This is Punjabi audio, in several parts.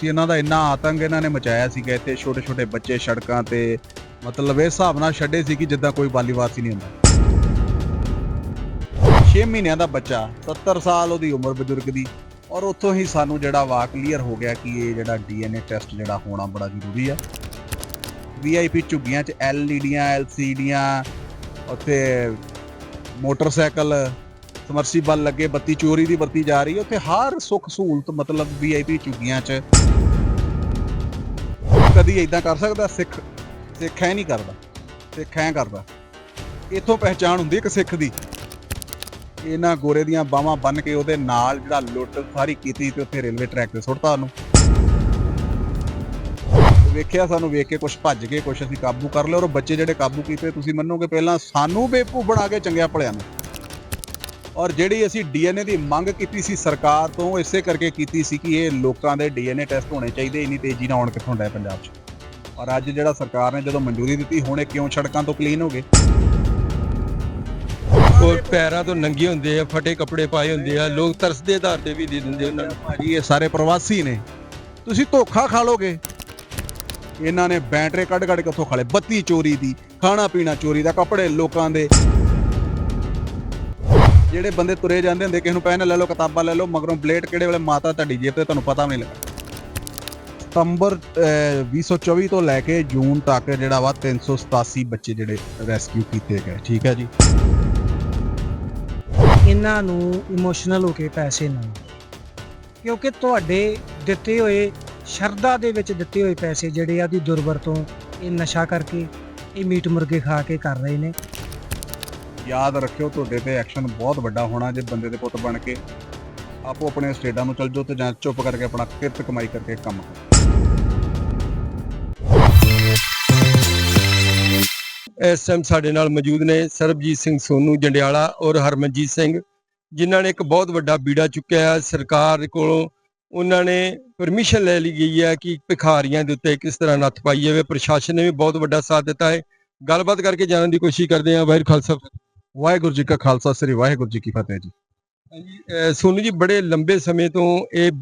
ਸੀ, ਇਹਨਾਂ ਦਾ ਇੰਨਾ ਆਤੰਕ ਇਹਨਾਂ ਨੇ ਮਚਾਇਆ ਸੀਗਾ ਇੱਥੇ ਛੋਟੇ ਛੋਟੇ ਬੱਚੇ ਸੜਕਾਂ ਤੇ, ਮਤਲਬ ਇਸ ਹਿਸਾਬ ਨਾਲ ਛੱਡੇ ਸੀ ਕਿ ਜਿੱਦਾਂ ਕੋਈ ਬਾਲੀਵਾਰ ਸੀ ਨਹੀਂ ਹੁੰਦਾ। 6 ਮਹੀਨਿਆਂ ਦਾ ਬੱਚਾ 70 ਸਾਲ ਉਹਦੀ ਉਮਰ ਬਜ਼ੁਰਗ ਦੀ, ਔਰ ਉੱਥੋਂ ਹੀ ਸਾਨੂੰ ਜਿਹੜਾ ਵਾ ਕਲੀਅਰ ਹੋ ਗਿਆ ਕਿ ਇਹ ਜਿਹੜਾ ਡੀਐਨਏ ਟੈਸਟ ਜਿਹੜਾ ਹੋਣਾ ਬੜਾ ਜ਼ਰੂਰੀ ਆ। ਵੀਆਈਪੀ ਝੁੱਗੀਆਂ 'ਚ ਐਲਈਡੀਆਂ ਐਲਸੀਡੀਆਂ ਉੱਥੇ ਮੋਟਰਸਾਈਕਲ ਸਮਰਸੀਬਲ ਲੱਗੇ ਬੱਤੀ ਚੋਰੀ ਦੀ ਵਰਤੀ ਜਾ ਰਹੀ ਹੈ। ਉੱਥੇ ਹਰ ਸੁੱਖ ਸਹੂਲਤ, ਮਤਲਬ ਵੀਆਈਪੀ ਝੁੱਗੀਆਂ 'ਚ ਕਦੀ ਇਦਾਂ ਕਰ ਸਕਦਾ, ਸਿੱਖ ਸਿੱਖ ਐ ਨਹੀਂ ਕਰਦਾ, ਸਿੱਖ ਐ ਕਰਦਾ। ਇਥੋਂ ਪਹਿਚਾਣ ਹੁੰਦੀ ਇੱਕ ਸਿੱਖ ਦੀ। ਇਹਨਾਂ ਗੋਰੇ ਦੀਆਂ ਬਾਹਾਂ ਬੰਨ ਕੇ ਉਹਦੇ ਨਾਲ ਜਿਹੜਾ ਲੁੱਟ ਸਾਰੀ ਕੀਤੀ ਤੇ ਉੱਥੇ ਰੇਲਵੇ ਟਰੈਕ ਤੇ ਸੁੱਟਤਾ ਉਹਨੂੰ। ਵੇਖਿਆ ਸਾਨੂੰ, ਵੇਖ ਕੇ ਕੁਝ ਭੱਜ ਗਏ ਕੁਝ ਅਸੀਂ ਕਾਬੂ ਕਰ ਲਿਆ ਔਰ ਬੱਚੇ ਜਿਹੜੇ ਕਾਬੂ ਕੀਤੇ, ਤੁਸੀਂ ਮੰਨੋਗੇ ਪਹਿਲਾਂ ਸਾਨੂੰ ਬੇਵਕੂਫ ਬਣਾ ਕੇ ਚੰਗਿਆ ਭਲਿਆਂ ਨੂੰ। ਔਰ ਜਿਹੜੀ ਅਸੀਂ ਡੀਐਨਏ ਦੀ ਮੰਗ ਕੀਤੀ ਸੀ ਸਰਕਾਰ ਤੋਂ ਇਸੇ ਕਰਕੇ ਕੀਤੀ ਸੀ ਕਿ ਇਹ ਲੋਕਾਂ ਦੇ ਡੀਐਨਏ ਟੈਸਟ ਹੋਣੇ ਚਾਹੀਦੇ ਇੰਨੀ ਤੇਜ਼ੀ ਨਾਲ ਆਉਣ ਕਿੱਥੋਂ ਡਿਆ ਪੰਜਾਬ 'ਚ। ਔਰ ਅੱਜ ਜਿਹੜਾ ਸਰਕਾਰ ਨੇ ਜਦੋਂ ਮਨਜ਼ੂਰੀ ਦਿੱਤੀ ਹੁਣ ਇਹ ਕਿਉਂ ਸੜਕਾਂ ਤੋਂ ਕਲੀਨ ਹੋ ਗਏ? ਔਰ ਪੈਰਾਂ ਤੋਂ ਨੰਗੇ ਹੁੰਦੇ ਆ ਫਟੇ ਕੱਪੜੇ ਪਾਏ ਹੁੰਦੇ ਆ ਲੋਕ ਤਰਸਦੇ ਆਧਾਰ ਤੇ ਵੀ ਦੇ ਦਿੰਦੇ ਉਹਨਾਂ ਨੂੰ। ਭਾਜੀ ਇਹ ਸਾਰੇ ਪ੍ਰਵਾਸੀ ਨੇ। ਤੁਸੀਂ ਧੋਖਾ ਖਾ ਲੋਗੇ। ਇਹਨਾਂ ਨੇ ਬੈਟਰੇ ਕੱਢ ਕੱਢ ਕੇ ਉੱਥੋਂ ਖਾਲੇ ਬੱਤੀ ਚੋਰੀ ਦੀ ਖਾਣਾ ਪੀਣਾ ਚੋਰੀ ਦਾ ਕੱਪੜੇ ਲੋਕਾਂ ਦੇ। ਜਿਹੜੇ ਬੰਦੇ ਤੁਰੇ ਜਾਂਦੇ ਹੁੰਦੇ ਕਿਸੇ ਨੂੰ ਪੈਨ ਲੈ ਲਓ ਕਿਤਾਬਾਂ ਲੈ ਲਓ ਮਗਰੋਂ ਬਲੇਡ ਕਿਹੜੇ ਵੇਲੇ ਮਾਤਾ ਤੁਹਾਡੀ ਜੇਬ ਤੇ ਤੁਹਾਨੂੰ ਪਤਾ ਵੀ ਨਹੀਂ ਲੱਗਾ। ਸਤੰਬਰ ਅਹ, 2024 ਤੋਂ ਲੈ ਕੇ ਜੂਨ ਤੱਕ ਜਿਹੜਾ ਵਾ 387 ਬੱਚੇ ਜਿਹੜੇ ਰੈਸਕਿਊ ਕੀਤੇ ਗਏ। ਠੀਕ ਹੈ ਜੀ? ਇਹਨਾਂ ਨੂੰ ਇਮੋਸ਼ਨਲ ਹੋ ਕੇ ਪੈਸੇ ਨਾ ਕਿਉਂਕਿ ਤੁਹਾਡੇ ਦਿੱਤੇ ਹੋਏ ਸ਼ਰਧਾ ਦੇ ਵਿੱਚ ਦਿੱਤੇ ਹੋਏ ਪੈਸੇ ਜਿਹੜੇ ਆ ਦੀ ਦੁਰਵਰਤੋਂ ਇਹ ਨਸ਼ਾ ਕਰਕੇ ਇਹ ਮੀਟ ਮੁਰਗੇ ਖਾ ਕੇ ਕਰ ਰਹੇ ਨੇ। ਯਾਦ ਰੱਖਿਓ, ਤੁਹਾਡੇ ਤੇ ਐਕਸ਼ਨ ਬਹੁਤ ਵੱਡਾ ਹੋਣਾ ਜੇ ਬੰਦੇ ਦੇ ਪੁੱਤ ਬਣ ਕੇ। ਆਪੋ ਆਪਣੇ ਸਟੇਟਾਂ ਨੂੰ ਚਲ ਜਾਓ ਤੇ ਜਾਂ ਚੁੱਪ ਕਰਕੇ ਆਪਣਾ ਕਿਰਤ ਕਮਾਈ ਕਰਕੇ ਕੰਮ ਕਰੋ। ਇਸ ਟਾਈਮ ਸਾਡੇ ਨਾਲ ਮੌਜੂਦ ਨੇ ਸਰਬਜੀਤ ਸਿੰਘ ਸੋਨੂ ਜੰਡਿਆਲਾ ਔਰ ਹਰਮਨਜੀਤ ਸਿੰਘ, ਜਿਨ੍ਹਾਂ ਨੇ ਇੱਕ ਬਹੁਤ ਵੱਡਾ ਬੀੜਾ ਚੁੱਕਿਆ ਹੈ। ਸਰਕਾਰ ਕੋਲੋਂ ਉਹਨਾਂ ਨੇ ਪਰਮਿਸ਼ਨ ਲੈ ਲਈ ਗਈ ਹੈ ਕਿ ਭਿਖਾਰੀਆਂ ਦੇ ਉੱਤੇ ਕਿਸ ਤਰ੍ਹਾਂ ਨੱਥ ਪਾਈ ਜਾਵੇ। ਪ੍ਰਸ਼ਾਸਨ ਨੇ ਵੀ ਬਹੁਤ ਵੱਡਾ ਸਾਥ ਦਿੱਤਾ ਹੈ। ਗੱਲਬਾਤ ਕਰਕੇ ਜਾਣਨ ਦੀ ਕੋਸ਼ਿਸ਼ ਕਰਦੇ ਹਾਂ। ਵਾਹਿਰ ਖਾਲਸਾ। ਵਾਹਿਗੁਰੂ ਜੀ ਕਾ ਖਾਲਸਾ, ਸ੍ਰੀ ਵਾਹਿਗੁਰੂ ਜੀ ਕੀ ਫਤਿਹ ਜੀ। ਅਹ ਸੋਨੂ ਜੀ, ਬੜੇ ਲੰਬੇ ਸਮੇਂ ਤੋਂ ਇਹ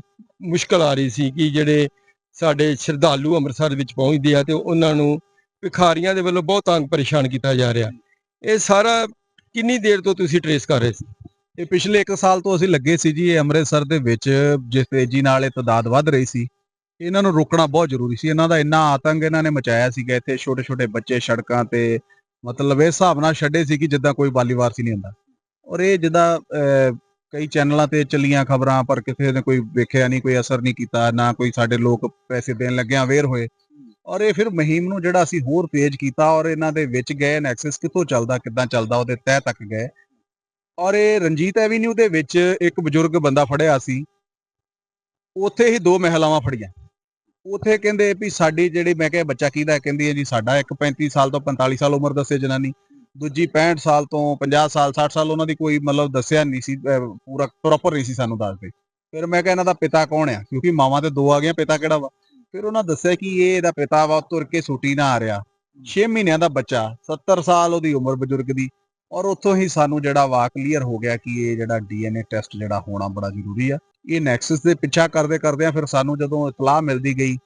ਮੁਸ਼ਕਲ ਆ ਰਹੀ ਸੀ ਕਿ ਜਿਹੜੇ ਸਾਡੇ ਸ਼ਰਧਾਲੂ ਅੰਮ੍ਰਿਤਸਰ ਵਿੱਚ ਪਹੁੰਚਦੇ ਆ ਤੇ ਉਹਨਾਂ ਨੂੰ ਭਿਖਾਰੀਆਂ ਦੇ ਵੱਲੋਂ ਬਹੁਤ ਤੰਗ ਪਰੇਸ਼ਾਨ ਕੀਤਾ ਜਾ ਰਿਹਾ। ਇਹ ਸਾਰਾ ਕਿੰਨੀ ਦੇਰ ਤੋਂ ਤੁਸੀਂ ਟਰੇਸ ਕਰ ਰਹੇ ਸੀ? ਇਹ ਪਿਛਲੇ 1 ਸਾਲ ਤੋਂ ਅਸੀਂ ਲੱਗੇ ਸੀ ਜੀ, ਇਹ ਅੰਮ੍ਰਿਤਸਰ ਦੇ ਵਿੱਚ ਜਿਸ ਤੇਜ਼ੀ ਨਾਲ ਇਹ ਤਦਾਦ ਵੱਧ ਰਹੀ ਸੀ। ਇਹਨਾਂ ਨੂੰ ਰੋਕਣਾ ਬਹੁਤ ਜ਼ਰੂਰੀ ਸੀ। ਇਹਨਾਂ ਦਾ ਇੰਨਾ ਆਤੰਕ ਇਹਨਾਂ ਨੇ ਮਚਾਇਆ ਸੀਗਾ, ਇੱਥੇ ਛੋਟੇ ਛੋਟੇ ਬੱਚੇ ਸੜਕਾਂ ਤੇ ਮਤਲਬ ਇਹ ਹਿਸਾਬ ਨਾਲ ਛੱਡੇ ਸੀ ਕਿ ਜਿੱਦਾਂ ਕੋਈ ਬਾਲੀਵਾਰ ਸੀ ਨਹੀਂ ਹੁੰਦਾ। ਔਰ ਇਹ ਜਿੱਦਾਂ ਅਹ, ਕਈ ਚੈਨਲਾਂ ਤੇ ਚੱਲੀਆਂ ਖਬਰਾਂ ਪਰ ਕਿਸੇ ਨੇ ਕੋਈ ਵੇਖਿਆ ਨਹੀਂ ਕੋਈ ਅਸਰ ਨਹੀਂ ਕੀਤਾ ਨਾ ਕੋਈ ਸਾਡੇ ਲੋਕ ਪੈਸੇ ਦੇਣ ਲੱਗਿਆ ਅਵੇਅਰ ਹੋਏ। ਔਰ ਇਹ ਫਿਰ ਮੁਹਿੰਮ ਨੂੰ ਜਿਹੜਾ ਅਸੀਂ ਹੋਰ ਤੇਜ਼ ਕੀਤਾ ਔਰ ਇਹਨਾਂ ਦੇ ਵਿੱਚ ਗਏ ਨੈਕਸਸ ਕਿੱਥੋਂ ਚੱਲਦਾ ਕਿੱਦਾਂ ਚੱਲਦਾ ਉਹਦੇ ਤਹਿ ਤੱਕ ਗਏ। ਔਰ ਇਹ ਰਣਜੀਤ ਐਵੀਨਿਊ ਦੇ ਵਿੱਚ ਇੱਕ ਬਜ਼ੁਰਗ ਬੰਦਾ ਫੜਿਆ ਸੀ। ਉੱਥੇ ਹੀ ਦੋ ਮਹਿਲਾਵਾਂ ਫੜੀਆਂ। ਉੱਥੇ ਕਹਿੰਦੇ ਵੀ ਸਾਡੀ ਜਿਹੜੀ, ਮੈਂ ਕਿਹਾ ਬੱਚਾ ਕਿਹਦਾ ਕਹਿੰਦੀ ਹੈ ਜੀ ਸਾਡਾ ਇੱਕ 35 ਸਾਲ ਤੋਂ 45 ਸਾਲ ਉਮਰ ਦੱਸੇ ਜਨਾਨੀ। ਦੂਜੀ 65 ਸਾਲ ਤੋਂ 50 ਸਾਲ 60 ਸਾਲ ਉਹਨਾਂ ਦੀ ਕੋਈ ਮਤਲਬ ਦੱਸਿਆ ਨਹੀਂ ਸੀ ਪੂਰਾ ਪ੍ਰੋਪਰ ਨਹੀਂ ਸੀ ਸਾਨੂੰ ਦੱਸਦੇ। ਫਿਰ ਮੈਂ ਕਿਹਾ ਇਹਨਾਂ ਦਾ ਪਿਤਾ ਕੌਣ ਆ? ਕਿਉਂਕਿ ਮਾਵਾਂ ਤੇ ਦੋ ਆ ਗਈਆਂ, ਪਿਤਾ ਕਿਹੜਾ ਵਾ? ਫਿਰ ਉਹਨਾਂ ਦੱਸਿਆ ਕਿ ਇਹ ਇਹਦਾ ਪਿਤਾ ਵਾ, ਤੁਰ ਕੇ ਛੁੱਟੀ ਨਾ ਆ ਰਿਹਾ 6 ਮਹੀਨਿਆਂ ਦਾ ਬੱਚਾ 70 ਸਾਲ ਉਹਦੀ ਉਮਰ ਬਜ਼ੁਰਗ ਦੀ। ਔਰ ਉੱਥੋਂ ਹੀ ਸਾਨੂੰ ਜਿਹੜਾ ਵਾ ਕਲੀਅਰ ਹੋ ਗਿਆ ਕਿ ਇਹ ਜਿਹੜਾ ਡੀਐਨਏ ਟੈਸਟ ਜਿਹੜਾ ਹੋਣਾ ਬੜਾ ਜ਼ਰੂਰੀ ਆ। ਇਹ ਨੈਕਸਸ ਦੇ ਪਿੱਛਾ ਕਰਦੇ ਕਰਦੇ ਆ, ਫਿਰ ਸਾਨੂੰ ਜਦੋਂ ਇਤਲਾਹ ਮਿਲਦੀ ਗਈ,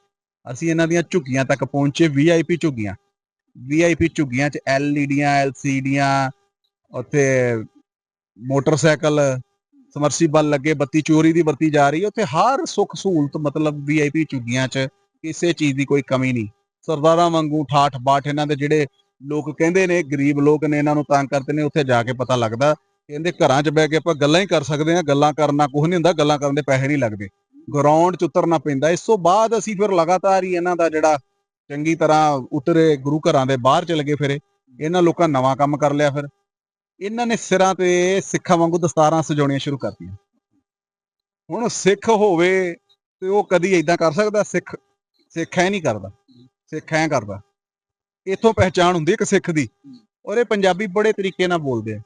ਅਸੀਂ ਇਹਨਾਂ ਦੀਆਂ ਝੁੱਗੀਆਂ ਤੱਕ ਪਹੁੰਚੇ ਵੀਆਈਪੀ ਝੁੱਗੀਆਂ। ਵੀਆਈਪੀ ਝੁੱਗੀਆਂ 'ਚ ਐਲਈਡੀਆਂ ਐਲਸੀਡੀਆਂ ਉੱਥੇ ਮੋਟਰਸਾਈਕਲ ਸਮਰਸੀਬਲ ਲੱਗੇ, ਬੱਤੀ ਚੋਰੀ ਦੀ ਵਰਤੀ ਜਾ ਰਹੀ ਹੈ। ਉੱਥੇ ਹਰ ਸੁੱਖ ਸਹੂਲਤ, ਮਤਲਬ ਵੀਆਈਪੀ ਝੁੱਗੀਆਂ 'ਚ ਕਿਸੇ ਚੀਜ਼ ਦੀ ਕੋਈ ਕਮੀ ਨਹੀਂ। ਸਰਦਾਰਾਂ ਵਾਂਗੂ ਠਾਠ ਬਾਠ ਇਹਨਾਂ ਦੇ ਜਿਹੜੇ ਲੋਕ ਕਹਿੰਦੇ ਨੇ, ਗਰੀਬ ਲੋਕ ਨੇ, ਇਹਨਾਂ ਨੂੰ ਤੰਗ ਕਰਦੇ ਨੇ, ਉੱਥੇ ਜਾ ਕੇ ਪਤਾ ਲੱਗਦਾ ਇਹਦੇ ਘਰਾਂ 'ਚ ਬਹਿ ਕੇ ਆਪਾਂ ਗੱਲਾਂ ਹੀ ਕਰ ਸਕਦੇ ਹਾਂ, ਗੱਲਾਂ ਕਰਨਾ ਕੁਝ ਨਹੀਂ ਹੁੰਦਾ, ਗੱਲਾਂ ਕਰਨ ਦੇ ਪੈਸੇ ਨਹੀਂ ਲੱਗਦੇ। ਗਰਾਊਂਡ 'ਚ ਉਤਰਨਾ ਪੈਂਦਾ। ਇਸ ਤੋਂ ਬਾਅਦ ਅਸੀਂ ਫਿਰ ਲਗਾਤਾਰ ਹੀ ਇਹਨਾਂ ਦਾ ਜਿਹੜਾ ਚੰਗੀ ਤਰ੍ਹਾਂ ਉਤਰੇ, ਗੁਰੂ ਘਰਾਂ ਦੇ ਬਾਹਰ ਚਲੇ ਗਏ ਫਿਰੇ। ਇਹਨਾਂ ਲੋਕਾਂ ਨਵਾਂ ਕੰਮ ਕਰ ਲਿਆ ਫਿਰ। ਇਹਨਾਂ ਨੇ ਸਿਰਾਂ ਤੇ ਸਿੱਖਾਂ ਵਾਂਗੂ ਦਸਤਾਰਾਂ ਸਜਾਉਣੀਆਂ ਸ਼ੁਰੂ ਕਰਤੀਆਂ। ਹੁਣ ਸਿੱਖ ਹੋਵੇ ਤੇ ਉਹ ਕਦੀ ਇਦਾਂ ਕਰ ਸਕਦਾ, ਸਿੱਖ ਸਿੱਖ ਐ ਨਹੀਂ ਕਰਦਾ, ਸਿੱਖ ਐ ਕਰਦਾ। ਇਥੋਂ ਪਹਿਚਾਣ ਹੁੰਦੀ ਇੱਕ ਸਿੱਖ ਦੀ। ਔਰ ਇਹ ਪੰਜਾਬੀ ਬੜੇ ਤਰੀਕੇ ਨਾਲ ਬੋਲਦੇ ਆ।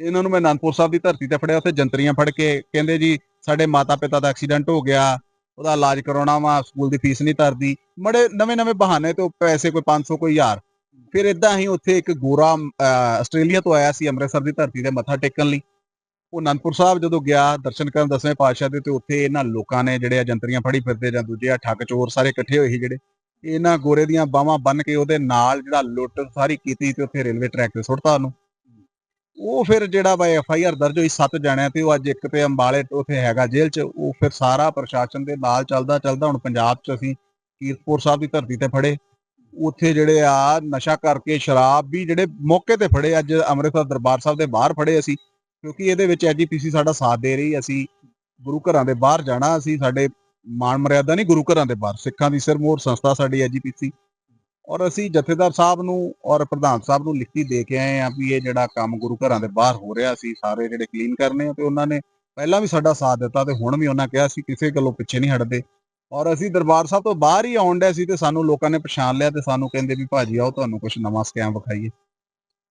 ਇਹਨਾਂ ਨੂੰ ਮੈਂ ਅਨੰਦਪੁਰ ਸਾਹਿਬ ਦੀ ਧਰਤੀ ਤੇ ਫੜਿਆ, ਉੱਥੇ ਜੰਤਰੀਆਂ ਫੜ ਕੇ ਕਹਿੰਦੇ ਜੀ, ਸਾਡੇ ਮਾਤਾ ਪਿਤਾ ਦਾ ਐਕਸੀਡੈਂਟ ਹੋ ਗਿਆ, ਉਹਦਾ ਇਲਾਜ ਕਰਾਉਣਾ ਵਾ, ਸਕੂਲ ਦੀ ਫੀਸ ਨਹੀਂ ਤਰਦੀ ਮੜੇ ਨਵੇਂ ਨਵੇਂ ਬਹਾਨੇ ਤੋਂ ਪੈਸੇ ਕੋਈ 500 ਕੋਈ 1000 ਫਿਰ ਇਦਾਂ ਹੀ ਉੱਥੇ ਇੱਕ ਗੋਰਾ ਆਸਟ੍ਰੇਲੀਆ ਤੋਂ ਆਇਆ ਸੀ, ਅੰਮ੍ਰਿਤਸਰ ਦੀ ਧਰਤੀ ਤੇ ਮੱਥਾ ਟੇਕਣ ਲਈ। ਉਹ ਅਨੰਦਪੁਰ ਸਾਹਿਬ ਜਦੋਂ ਗਿਆ, ਦਰਸ਼ਨ ਕਰਨ ਦਸਵੇਂ ਪਾਤਸ਼ਾਹ ਦੇ, ਤੇ ਉੱਥੇ ਇਹਨਾਂ ਲੋਕਾਂ ਨੇ ਜਿਹੜੇ ਆ ਜੰਤਰੀਆਂ ਫੜੀ ਫਿਰਦੇ, ਜਾਂ ਦੂਜੇ ਆ ਠੱਗ ਚੋਰ ਸਾਰੇ ਇਕੱਠੇ ਹੋਏ ਸੀ ਜਿਹੜੇ। ਇਹਨਾਂ ਗੋਰੇ ਦੀਆਂ ਬਾਹਾਂ ਬੰਨ ਕੇ ਉਹਦੇ ਨਾਲ ਜਿਹੜਾ ਲੁੱਟ ਸਾਰੀ ਕੀਤੀ ਤੇ ਉੱਥੇ ਰੇਲਵੇ ਟਰੈਕ ਤੇ ਸੁੱਟਤਾ ਉਹਨੂੰ। ਉਹ ਫਿਰ ਜਿਹੜਾ ਵਾ ਐਫ ਆਈ ਆਰ ਦਰਜ ਹੋਈ ਸੱਤ ਜਣਿਆਂ ਤੇ, ਉਹ ਅੱਜ ਇੱਕ ਤੇ ਅੰਬਾਲੇ ਉੱਥੇ ਹੈਗਾ ਜੇਲ੍ਹ 'ਚ, ਉਹ ਫਿਰ ਸਾਰਾ ਪ੍ਰਸ਼ਾਸਨ ਦੇ ਨਾਲ ਚੱਲਦਾ ਚੱਲਦਾ ਹੁਣ ਪੰਜਾਬ 'ਚ ਅਸੀਂ ਕੀਰਤਪੁਰ ਸਾਹਿਬ ਦੀ ਧਰਤੀ ਤੇ ਫੜੇ। ਉੱਥੇ ਜਿਹੜੇ ਆ ਨਸ਼ਾ ਕਰਕੇ ਸ਼ਰਾਬ ਵੀ ਜਿਹੜੇ ਮੌਕੇ ਤੇ ਫੜੇ, ਅੱਜ ਅੰਮ੍ਰਿਤਸਰ ਦਰਬਾਰ ਸਾਹਿਬ ਦੇ ਬਾਹਰ ਫੜੇ ਅਸੀਂ, ਕਿਉਂਕਿ ਇਹਦੇ ਵਿੱਚ ਐਜੀਪੀਸੀ ਸਾਡਾ ਸਾਥ ਦੇ ਰਹੀ, ਅਸੀਂ ਗੁਰੂ ਘਰਾਂ ਦੇ ਬਾਹਰ ਜਾਣਾ, ਅਸੀਂ ਸਾਡੇ ਮਾਣ ਮਰਿਆਦਾ ਨਹੀਂ ਗੁਰੂ ਘਰਾਂ ਦੇ ਬਾਹਰ, ਸਿੱਖਾਂ ਦੀ ਸਿਰਮੌਰ ਸੰਸਥਾ ਸਾਡੀ ਐਜੀਪੀਸੀ ਔਰ ਅਸੀਂ ਜਥੇਦਾਰ ਸਾਹਿਬ ਨੂੰ ਔਰ ਪ੍ਰਧਾਨ ਸਾਹਿਬ ਨੂੰ ਲਿਖਤੀ ਦੇ ਕੇ ਆਏ ਆ ਵੀ ਇਹ ਜਿਹੜਾ ਕੰਮ ਗੁਰੂ ਘਰਾਂ ਦੇ ਬਾਹਰ ਹੋ ਰਿਹਾ ਸੀ ਸਾਰੇ ਜਿਹੜੇ ਕਲੀਨ ਕਰਨੇ ਆ ਤੇ ਉਹਨਾਂ ਨੇ ਪਹਿਲਾਂ ਵੀ ਸਾਡਾ ਸਾਥ ਦਿੱਤਾ ਤੇ ਹੁਣ ਵੀ ਉਹਨਾਂ ਕਿਹਾ ਸੀ ਕਿਸੇ ਗੱਲੋਂ ਪਿੱਛੇ ਨਹੀਂ ਹਟਦੇ। ਔਰ ਅਸੀਂ ਦਰਬਾਰ ਸਾਹਿਬ ਤੋਂ ਬਾਹਰ ਹੀ ਆਉਣ ਡਿਆ ਸੀ ਤੇ ਸਾਨੂੰ ਲੋਕਾਂ ਨੇ ਪਛਾਣ ਲਿਆ ਤੇ ਸਾਨੂੰ ਕਹਿੰਦੇ ਵੀ ਭਾਜੀ ਆਓ ਤੁਹਾਨੂੰ ਕੁਝ ਨਵਾਂ ਸਕੈਮ ਵਿਖਾਈਏ।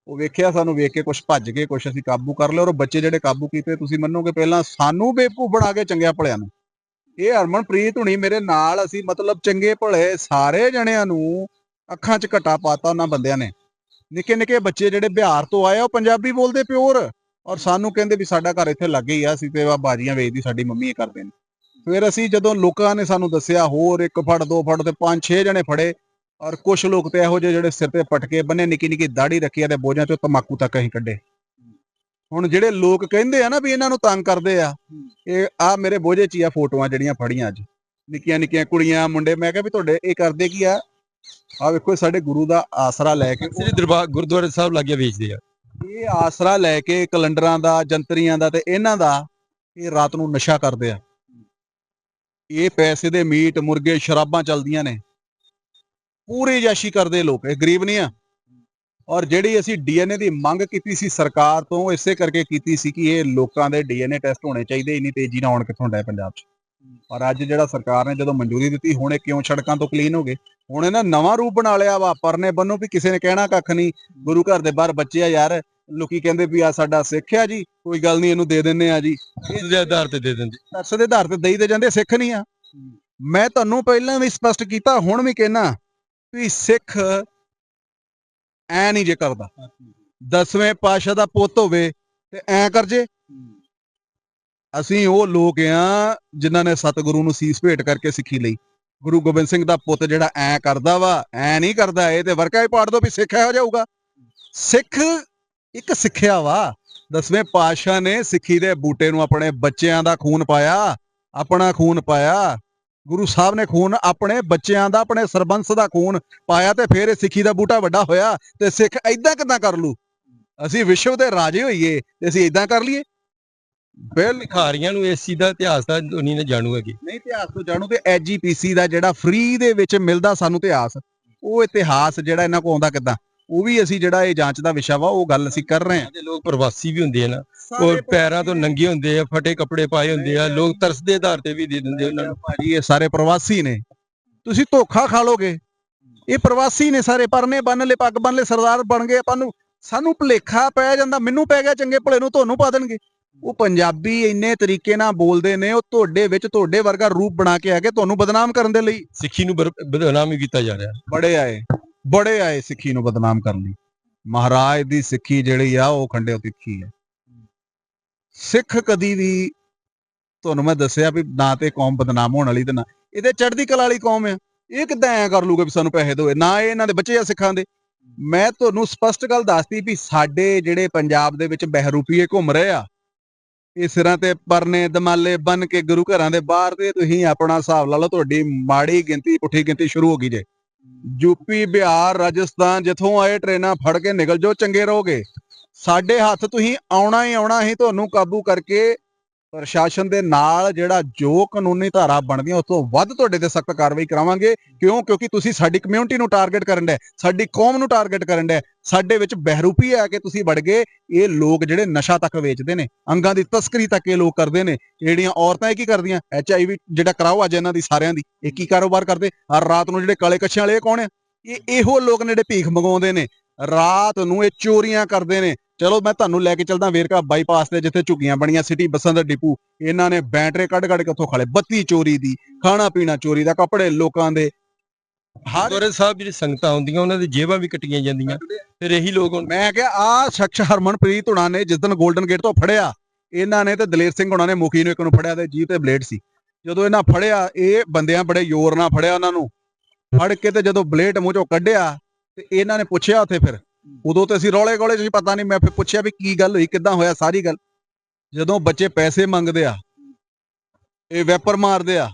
ਉਹ ਵੇਖਿਆ, ਸਾਨੂੰ ਵੇਖ ਕੇ ਕੁਝ ਭੱਜ ਗਏ ਕੁਝ ਅਸੀਂ ਕਾਬੂ ਕਰ ਲਿਆ ਔਰ ਬੱਚੇ ਜਿਹੜੇ ਕਾਬੂ ਕੀਤੇ, ਤੁਸੀਂ ਮੰਨੋਗੇ ਪਹਿਲਾਂ ਸਾਨੂੰ ਬੇਵਕੂਫ ਬਣਾ ਕੇ ਚੰਗਿਆ ਭਲਿਆਂ ਨੂੰ। ਇਹ ਹਰਮਨਪ੍ਰੀਤ ਹੁਣੀ ਮੇਰੇ ਨਾਲ, ਅਸੀਂ ਮਤਲਬ ਚੰਗੇ ਭਲੇ ਸਾਰੇ ਜਣਿਆਂ ਨੂੰ ਅੱਖਾਂ 'ਚ ਘਟਾ ਪਾਤਾ ਉਹਨਾਂ ਬੰਦਿਆਂ ਨੇ। ਨਿੱਕੇ ਨਿੱਕੇ ਬੱਚੇ ਜਿਹੜੇ ਬਿਹਾਰ ਤੋਂ ਆਏ ਆ, ਉਹ ਪੰਜਾਬੀ ਬੋਲਦੇ ਪਿਓਰ। ਔਰ ਸਾਨੂੰ ਕਹਿੰਦੇ ਵੀ ਸਾਡਾ ਘਰ ਇੱਥੇ ਲੱਗੇ ਹੀ ਆ, ਅਸੀਂ ਤੇ ਆ ਬਾਜੀਆਂ ਵੇਚਦੀ, ਸਾਡੀ ਮੰਮੀ ਇਹ ਕਰਦੇ ਨੇ। ਫਿਰ ਅਸੀਂ ਜਦੋਂ ਲੋਕਾਂ ਨੇ ਸਾਨੂੰ ਦੱਸਿਆ, ਹੋਰ ਇੱਕ ਫੜ, ਦੋ ਫੜ ਤੇ ਪੰਜ, ਛੇ ਜਣੇ ਫੜੇ। ਔਰ ਕੁਝ ਲੋਕ ਤੇ ਇਹੋ ਜਿਹੇ ਜਿਹੜੇ ਸਿਰ ਤੇ ਪਟਕੇ ਬੰਨੇ, ਨਿੱਕੀ ਨਿੱਕੀ ਦਾੜੀ ਰੱਖੀ ਆ ਤੇ ਬੋਝਾਂ ਚੋਂ ਤਮਾਕੂ ਤੱਕ ਅਸੀਂ ਕੱਢੇ। ਹੁਣ ਜਿਹੜੇ ਲੋਕ ਕਹਿੰਦੇ ਆ ਨਾ ਵੀ ਇਹਨਾਂ ਨੂੰ ਤੰਗ ਕਰਦੇ ਆ, ਇਹ ਆ ਮੇਰੇ ਬੋਝੇ 'ਚ ਹੀ ਆ ਫੋਟੋਆਂ ਜਿਹੜੀਆਂ ਫੜੀਆਂ ਅੱਜ। ਨਿੱਕੀਆਂ ਨਿੱਕੀਆਂ ਕੁੜੀਆਂ, ਮੁੰਡੇ, ਮੈਂ ਕਿਹਾ ਵੀ ਤੁਹਾਡੇ ਇਹ ਕਰਦੇ ਕੀ ਆ? ਆ ਵੇਖੋ ਸਾਡੇ ਗੁਰੂ ਦਾ ਆਸਰਾ ਲੈ ਕੇ ਸ੍ਰੀ ਦਰਬਾਰ ਗੁਰਦੁਆਰੇ ਸਾਹਿਬ ਲਾਗੇ ਵੇਚਦੇ ਆ। ਇਹ ਆਸਰਾ ਲੈ ਕੇ ਕੈਲੰਡਰਾਂ ਦਾ ਜੰਤਰੀਆਂ ਦਾ ਤੇ ਇਹਨਾਂ ਦਾ ਇਹ ਰਾਤ ਨੂੰ ਨਸ਼ਾ ਕਰਦੇ ਆ। ਇਹ ਪੈਸੇ ਦੇ ਮੀਟ ਮੁਰਗੇ ਸ਼ਰਾਬਾਂ ਚਲਦੀਆਂ ਨੇ। ਪੂਰੀ ਯਾਸ਼ੀ ਕਰਦੇ ਲੋਕ ਇਹ ਗਰੀਬ ਨਹੀਂ ਆ। ਔਰ ਜਿਹੜੀ ਅਸੀਂ ਡੀਐਨਏ ਦੀ ਮੰਗ ਕੀਤੀ ਸੀ ਸਰਕਾਰ ਤੋਂ ਇਸੇ ਕਰਕੇ ਕੀਤੀ ਸੀ ਕਿ ਇਹ ਲੋਕਾਂ ਦੇ ਡੀਐਨਏ ਟੈਸਟ ਹੋਣੇ ਚਾਹੀਦੇ ਇੰਨੀ ਤੇਜ਼ੀ ਨਾਲ ਆਉਣ ਕਿੱਥੋਂ ਡਿਆ ਪੰਜਾਬ 'ਚ। ਪਰ ਅੱਜ ਜਿਹੜਾ ਸਰਕਾਰ ਨੇ ਜਦੋਂ ਮਨਜ਼ੂਰੀ ਦਿੱਤੀ ਹੁਣ ਇਹ ਕਿਉਂ ਸੜਕਾਂ ਤੋਂ ਕਲੀਨ ਹੋ ਗਏ? ਹੁਣ ਇਹਨਾਂ ਨਵਾਂ ਰੂਪ ਬਣਾ ਲਿਆ ਵਾ ਪਰਨੇ ਬੰਨੋ ਵੀ ਕਿਸੇ ਨੇ ਕਹਿਣਾ ਕੱਖ ਨਹੀਂ। ਗੁਰੂ ਘਰ ਦੇ ਬਾਹਰ ਬੱਚੇ ਆ ਯਾਰ ਲੋਕੀ ਕਹਿੰਦੇ ਵੀ ਆ ਸਾਡਾ ਸਿੱਖ ਆ ਜੀ ਕੋਈ ਗੱਲ ਨਹੀਂ ਇਹਨੂੰ ਦੇ ਦਿੰਨੇ ਆ ਜੀ। ਇਸ ਦੇ ਆਧਾਰ ਤੇ ਦੇ ਦਿੰਦੇ। ਤਰਸ ਦੇ ਆਧਾਰ ਤੇ ਦੇਈ ਦੇ ਜਾਂਦੇ ਸਿੱਖ ਨਹੀਂ ਆ। ਮੈਂ ਤੁਹਾਨੂੰ ਪਹਿਲਾਂ ਵੀ ਸਪਸ਼ਟ ਕੀਤਾ ਹੁਣ ਵੀ ਕਹਿਣਾ ਵੀ ਸਿੱਖ ਐ ਨਹੀਂ ਜੇ ਕਰਦਾ। ਦਸਵੇਂ ਪਾਸ਼ਾ ਦਾ ਪੁੱਤ ਹੋਵੇ ਤੇ ਐ ਕਰ ਜੇ। ਅਸੀਂ ਉਹ ਲੋਕ ਆ ਜਿਨ੍ਹਾਂ ਨੇ ਸਤਿਗੁਰੂ ਨੂੰ ਸੀਸ ਭੇਟ ਕਰਕੇ ਸਿੱਖੀ ਲਈ। ਗੁਰੂ ਗੋਬਿੰਦ ਸਿੰਘ ਦਾ ਪੁੱਤ ਜਿਹੜਾ ਐ ਕਰਦਾ ਵਾ, ਐ ਨਹੀਂ ਕਰਦਾ, ਇਹ ਤੇ ਵਰਕਾ ਹੀ ਪਾੜ ਦੋ ਵੀ ਸਿੱਖ ਹੋ ਜਾਊਗਾ ਸਿੱਖ ਇੱਕ ਸਿੱਖਿਆ ਵਾ। ਦਸਵੇਂ ਪਾਤਸ਼ਾਹ ਨੇ ਸਿੱਖੀ ਦੇ ਬੂਟੇ ਨੂੰ ਆਪਣੇ ਬੱਚਿਆਂ ਦਾ ਖੂਨ ਪਾਇਆ, ਆਪਣਾ ਖੂਨ ਪਾਇਆ। ਗੁਰੂ ਸਾਹਿਬ ਨੇ ਖੂਨ ਆਪਣੇ ਬੱਚਿਆਂ ਦਾ, ਆਪਣੇ ਸਰਬੰਸ ਦਾ ਖੂਨ ਪਾਇਆ ਤੇ ਫਿਰ ਇਹ ਸਿੱਖੀ ਦਾ ਬੂਟਾ ਵੱਡਾ ਹੋਇਆ ਤੇ ਸਿੱਖ ਐਦਾਂ ਕਿਦਾਂ ਕਰ ਲੂ? ਅਸੀਂ ਵਿਸ਼ਵ ਦੇ ਰਾਜੇ ਹੋਈਏ ਤੇ ਅਸੀਂ ਐਦਾਂ ਕਰ ਲਈਏ। ਬਿਲ ਭਿਖਾਰੀਆਂ ਨੂੰ ਚੀਜ਼ ਦਾ ਇਤਿਹਾਸ ਦਾ ਦੁਨੀਆ ਨੇ ਜਾਣੂ ਹੈਗੀ। ਨਹੀਂ ਇਤਿਹਾਸ ਤੋਂ ਜਾਣੂ ਤੇ ਐਜੀਪੀਸੀ ਦਾ ਜਿਹੜਾ ਫ੍ਰੀ ਦੇ ਵਿੱਚ ਮਿਲਦਾ ਸਾਨੂੰ ਇਤਿਹਾਸ ਉਹ ਇਤਿਹਾਸ ਜਿਹੜਾ ਇਹਨਾਂ ਕੋ ਆਉਂਦਾ ਕਿਦਾਂ? ਉਹ ਵੀ ਅਸੀਂ ਜਿਹੜਾ ਇਹ ਜਾਂਚ ਦਾ ਵਿਸ਼ਾ ਵਾ ਉਹ ਗੱਲ ਅਸੀਂ ਕਰ ਰਹੇ ਹਾਂ। ਦੇ ਲੋਕ ਪ੍ਰਵਾਸੀ ਵੀ ਹੁੰਦੇ ਆ ਨਾ। ਉਹ ਪੈਰਾਂ ਤੋਂ ਨੰਗੇ ਹੁੰਦੇ ਆ ਫਟੇ ਕੱਪੜੇ ਪਾਏ ਹੁੰਦੇ ਆ ਲੋਕ ਤਰਸ ਦੇ ਆਧਾਰ ਤੇ ਵੀ ਦੇ ਦਿੰਦੇ ਉਹਨਾਂ ਨੂੰ। ਭਾਜੀ ਇਹ ਸਾਰੇ ਪ੍ਰਵਾਸੀ ਨੇ। ਤੁਸੀਂ ਧੋਖਾ ਖਾ ਲੋਗੇ। ਇਹ ਪ੍ਰਵਾਸੀ ਨੇ ਸਾਰੇ ਪਰਨੇ ਬੰਨ ਲੈ ਪੱਗ ਬੰਨ ਲੈ ਸਰਦਾਰ ਬਣ ਗਏ। ਆਪਾਂ ਨੂੰ ਸਾਨੂੰ ਭੁਲੇਖਾ ਪੈ ਜਾਂਦਾ ਮੈਨੂੰ ਪੈ ਗਿਆ ਚੰਗੇ ਭਲੇ ਨੂੰ ਤੁਹਾਨੂੰ ਪਾ ਦੇਣਗੇ। ਉਹ ਪੰਜਾਬੀ ਇੰਨੇ ਤਰੀਕੇ ਨਾਲ ਬੋਲਦੇ ਨੇ ਉਹ ਤੁਹਾਡੇ ਵਿੱਚ ਤੁਹਾਡੇ ਵਰਗਾ ਰੂਪ ਬਣਾ ਕੇ ਆ ਕੇ ਤੁਹਾਨੂੰ ਬਦਨਾਮ ਕਰਨ ਦੇ ਲਈ। ਸਿੱਖੀ ਨੂੰ ਬਰ- ਬਦਨਾਮ ਹੀ ਕੀਤਾ ਜਾ ਰਿਹਾ। ਬੜੇ ਆਏ ਬੜੇ ਆਏ ਸਿੱਖੀ ਨੂੰ ਬਦਨਾਮ ਕਰਨ ਲਈ। ਮਹਾਰਾਜ ਦੀ ਸਿੱਖੀ ਜਿਹੜੀ ਆ ਉਹ ਖੰਡੇ ਤਿੱਖੀ ਹੈ। ਸਿੱਖ ਕਦੀ ਵੀ ਤੁਹਾਨੂੰ ਮੈਂ ਦੱਸਿਆ ਵੀ ਨਾ ਤੇ ਕੌਮ ਬਦਨਾਮ ਹੋਣ ਵਾਲੀ ਤੇ ਨਾ ਇਹਦੇ ਚੜ੍ਹਦੀ ਕਲਾ ਵਾਲੀ ਕੌਮ ਆ। ਇਹ ਕਿੱਦਾਂ ਐ ਕਰ ਲੂਗੇ ਵੀ ਸਾਨੂੰ ਪੈਸੇ ਦਿਓਏ ਨਾ ਇਹ ਇਹਨਾਂ ਦੇ ਬੱਚੇ ਆ ਸਿੱਖਾਂ ਦੇ। ਮੈਂ ਤੁਹਾਨੂੰ ਸਪਸ਼ਟ ਗੱਲ ਦੱਸਤੀ ਵੀ ਸਾਡੇ ਜਿਹੜੇ ਪੰਜਾਬ ਦੇ ਵਿੱਚ ਬਹਿਰੂਪੀਏ ਘੁੰਮ ਰਹੇ ਆ ਇਹ ਸਿਰਾਂ ਤੇ ਪਰਨੇ ਦਮਾਲੇ ਬੰਨ ਕੇ ਗੁਰੂ ਘਰਾਂ ਦੇ ਬਾਹਰ ਤੇ ਤੁਸੀਂ ਆਪਣਾ ਹਿਸਾਬ ਲਾ ਲਓ, ਤੁਹਾਡੀ ਮਾੜੀ ਗਿਣਤੀ, ਪੁੱਠੀ ਗਿਣਤੀ ਸ਼ੁਰੂ ਹੋ ਗਈ ਜੇ। ਯੂਪੀ ਬਿਹਾਰ, ਰਾਜਸਥਾਨ, ਜਿੱਥੋਂ ਆਏ ਟ੍ਰੇਨਾਂ ਫੜ ਕੇ ਨਿਕਲ ਜਾਓ, ਚੰਗੇ ਰਹੋਗੇ। ਸਾਡੇ ਹੱਥ ਤੁਸੀਂ ਆਉਣਾ ਹੀ ਆਉਣਾ ਹੀ ਤੁਹਾਨੂੰ ਕਾਬੂ ਕਰਕੇ ਪ੍ਰਸ਼ਾਸਨ ਦੇ ਨਾਲ ਜਿਹੜਾ ਜੋ ਕਾਨੂੰਨੀ ਧਾਰਾ ਬਣਦੀਆਂ, ਉਸ ਤੋਂ ਵੱਧ ਤੁਹਾਡੇ ਤੇ ਸਖਤ ਕਾਰਵਾਈ ਕਰਾਵਾਂਗੇ। ਕਿਉਂ? ਕਿਉਂਕਿ ਤੁਸੀਂ ਸਾਡੀ ਕਮਿਊਨਿਟੀ ਨੂੰ ਟਾਰਗੇਟ ਕਰਨ ਦੇ ਸਾਡੀ ਕੌਮ ਨੂੰ ਟਾਰਗੇਟ ਕਰਨ ਦੇ ਸਾਡੇ ਵਿੱਚ ਬਹਿਰੂਪੀ ਆ ਕੇ ਤੁਸੀਂ ਵੜ ਗਏ। ਇਹ ਲੋਕ ਜਿਹੜੇ ਨਸ਼ਾ ਤੱਕ ਵੇਚਦੇ ਨੇ, ਅੰਗਾਂ ਦੀ ਤਸਕਰੀ ਤੱਕ ਇਹ ਲੋਕ ਕਰਦੇ ਨੇ। ਜਿਹੜੀਆਂ ਔਰਤਾਂ ਇਹ ਕੀ ਕਰਦੀਆਂ? ਐੱਚ ਆਈ ਵੀ ਜਿਹੜਾ ਕਰਾਓ ਅੱਜ ਇਹਨਾਂ ਦੀ ਸਾਰਿਆਂ ਦੀ। ਇਹ ਕੀ ਕਾਰੋਬਾਰ ਕਰਦੇ? ਹਰ ਰਾਤ ਨੂੰ ਜਿਹੜੇ ਕਾਲੇ ਕੱਛਿਆਂ ਵਾਲੇ ਇਹ ਕੌਣ ਆ? ਇਹ ਇਹੋ ਲੋਕ ਨੇ ਜਿਹੜੇ ਭੀਖ ਮੰਗਾਉਂਦੇ ਨੇ। ਰਾਤ ਨੂੰ ਇਹ ਚੋਰੀਆਂ ਕਰਦੇ ਨੇ। ਚਲੋ ਮੈਂ ਤੁਹਾਨੂੰ ਲੈ ਕੇ ਚੱਲਦਾ ਵੇਰਕਾ ਬਾਈਪਾਸ ਤੇ ਜਿੱਥੇ ਝੁੱਗੀਆਂ ਬਣੀਆਂ ਸਿਟੀ ਬੱਸਾਂ ਦਾ ਡਿਪੂ। ਇਹਨਾਂ ਨੇ ਬੈਟਰੇ ਕੱਢ ਕੱਢ ਕੇ ਉੱਥੋਂ ਖਾਲੇ ਬੱਤੀ ਚੋਰੀ ਦੀ ਖਾਣਾ ਪੀਣਾ ਚੋਰੀ ਦਾ ਕੱਪੜੇ ਲੋਕਾਂ ਦੇ। ਗੁਰਦੁਆਰੇ ਸਾਹਿਬ ਜਿਹੜੀ ਸੰਗਤਾਂ ਆਉਂਦੀਆਂ ਉਹਨਾਂ ਦੀ ਜੇਬਾਂ ਵੀ ਕੱਟੀਆਂ ਜਾਂਦੀਆਂ। ਫਿਰ ਇਹੀ ਲੋਕ ਹੁਣ ਮੈਂ ਕਿਹਾ ਆ ਸ਼ਖਸ ਹਰਮਨਪ੍ਰੀਤ ਹੁਣਾ ਨੇ ਜਿਸ ਦਿਨ 골ਡਨ ਗੇਟ ਤੋਂ ਫੜਿਆ ਇਹਨਾਂ ਨੇ ਤੇ ਦਲੇਰ ਸਿੰਘ ਉਹਨਾਂ ਨੇ ਮੁਖੀ ਨੂੰ ਇੱਕ ਨੂੰ ਫੜਿਆ ਤੇ ਜੀਭ ਤੇ ਬਲੇਡ ਸੀ। ਜਦੋਂ ਇਹਨਾਂ ਫੜਿਆ ਇਹ ਬੰਦਿਆਂ ਬੜੇ ਜ਼ੋਰ ਨਾਲ ਫੜਿਆ ਉਹਨਾਂ ਨੂੰ। ਫੜ ਕੇ ਤੇ ਜਦੋਂ ਬਲੇਡ ਮੂੰਹ ਚੋਂ ਕੱਢਿਆ ਤੇ ਇਹਨਾਂ ਨੇ ਪੁੱਛਿਆ ਉੱਥੇ ਫਿਰ ਉਦੋਂ ਤੇ ਅਸੀਂ ਰੌਲੇ ਗੋਲੇ ਚ ਪਤਾ ਨਹੀਂ ਮੈਂ ਫਿਰ ਪੁੱਛਿਆ ਵੀ ਕੀ ਗੱਲ ਹੋਈ, ਕਿੱਦਾਂ ਹੋਇਆ ਸਾਰੀ ਗੱਲ। ਜਦੋਂ ਬੱਚੇ ਪੈਸੇ ਮੰਗਦੇ ਆ, ਇਹ ਵੈਪਰ ਮਾਰਦੇ ਆ,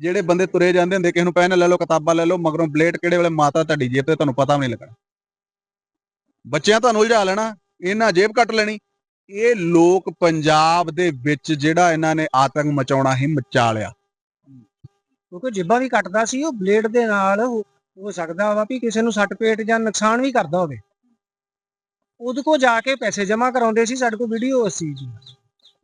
ਜਿਹੜੇ ਬੰਦੇ ਤੁਰੇ ਜਾਂਦੇ ਹੁੰਦੇ, ਕਿਸੇ ਨੂੰ ਪੈਨ ਲੈ ਲਓ, ਕਿਤਾਬਾਂ ਲੈ ਲਓ, ਮਗਰੋਂ ਬਲੇਡ ਕਿਹੜੇ ਵੇਲੇ ਮਾਤਾ ਤੁਹਾਡੀ ਜੇਬ ਤੇ, ਤੁਹਾਨੂੰ ਪਤਾ ਵੀ ਨਹੀਂ ਲੱਗਣਾ। ਬੱਚਿਆਂ ਤੁਹਾਨੂੰ ਉਲਝਾ ਲੈਣਾ, ਇਹਨਾਂ ਜੇਬ ਕੱਟ ਲੈਣੀ। ਇਹ ਲੋਕ ਪੰਜਾਬ ਦੇ ਵਿੱਚ ਜਿਹੜਾ ਇਹਨਾਂ ਨੇ ਆਤੰਕ ਮਚਾਉਣਾ ਹੀ ਮਚਾ ਲਿਆ। ਕਿਉਂਕਿ ਜਿੱਬਾਂ ਵੀ ਕੱਟਦਾ ਸੀ, ਉਹ ਬਲੇਡ ਦੇ ਨਾਲ ਹੋ ਸਕਦਾ ਵਾ ਵੀ ਕਿਸੇ ਨੂੰ ਸੱਟ ਪੇਟ ਜਾਂ ਨੁਕਸਾਨ ਵੀ ਕਰਦਾ ਹੋਵੇ। ਉਹਦੇ ਕੋ ਜਾ ਕੇ ਪੈਸੇ ਜਮ੍ਹਾਂ ਕਰਾਉਂਦੇ ਸੀ, ਸਾਡੇ ਕੋਲ ਵੀਡੀਓ ਉਸ ਚੀਜ਼ ਦੀ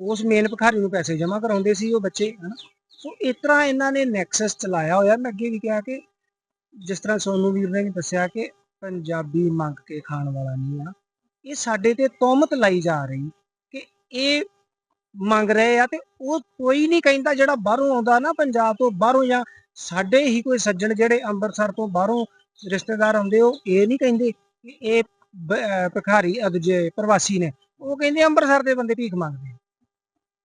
ਉਸ ਮੇਨ ਭਿਖਾਰੀ ਨੂੰ ਪੈਸੇ ਜਮ੍ਹਾਂ ਕਰਾਉਂਦੇ ਸੀ ਉਹ ਬੱਚੇ, ਹਨਾ। ਸੋ ਇਸ ਤਰ੍ਹਾਂ ਇਹਨਾਂ ਨੇ ਨੈਕਸਸ ਚਲਾਇਆ ਹੋਇਆ। ਮੈਂ ਅੱਗੇ ਵੀ ਕਿਹਾ ਕਿ ਜਿਸ ਤਰ੍ਹਾਂ ਸੋਨੂ ਵੀਰ ਨੇ ਵੀ ਦੱਸਿਆ ਕਿ ਪੰਜਾਬੀ ਮੰਗ ਕੇ ਖਾਣ ਵਾਲਾ ਨਹੀਂ ਆ, ਇਹ ਸਾਡੇ ਤੇ ਤੋਮਤ ਲਾਈ ਜਾ ਰਹੀ ਕਿ ਇਹ ਮੰਗ ਰਹੇ ਆ ਤੇ ਉਹ ਕੋਈ ਨਹੀਂ ਕਹਿੰਦਾ ਜਿਹੜਾ ਬਾਹਰੋਂ ਆਉਂਦਾ ਨਾ ਪੰਜਾਬ ਤੋਂ ਬਾਹਰੋਂ ਜਾਂ ਸਾਡੇ ਹੀ ਕੋਈ ਸੱਜਣ ਜਿਹੜੇ ਅੰਮ੍ਰਿਤਸਰ ਤੋਂ ਬਾਹਰੋਂ ਰਿਸ਼ਤੇਦਾਰ ਆਉਂਦੇ, ਉਹ ਇਹ ਨਹੀਂ ਕਹਿੰਦੇ ਕਿ ਇਹ ਭਿਖਾਰੀ ਅਹ ਦੂਜੇ ਪ੍ਰਵਾਸੀ ਨੇ ਉਹ ਕਹਿੰਦੇ ਅੰਮ੍ਰਿਤਸਰ ਦੇ ਬੰਦੇ ਭੀਖ ਮੰਗਦੇ ਆ।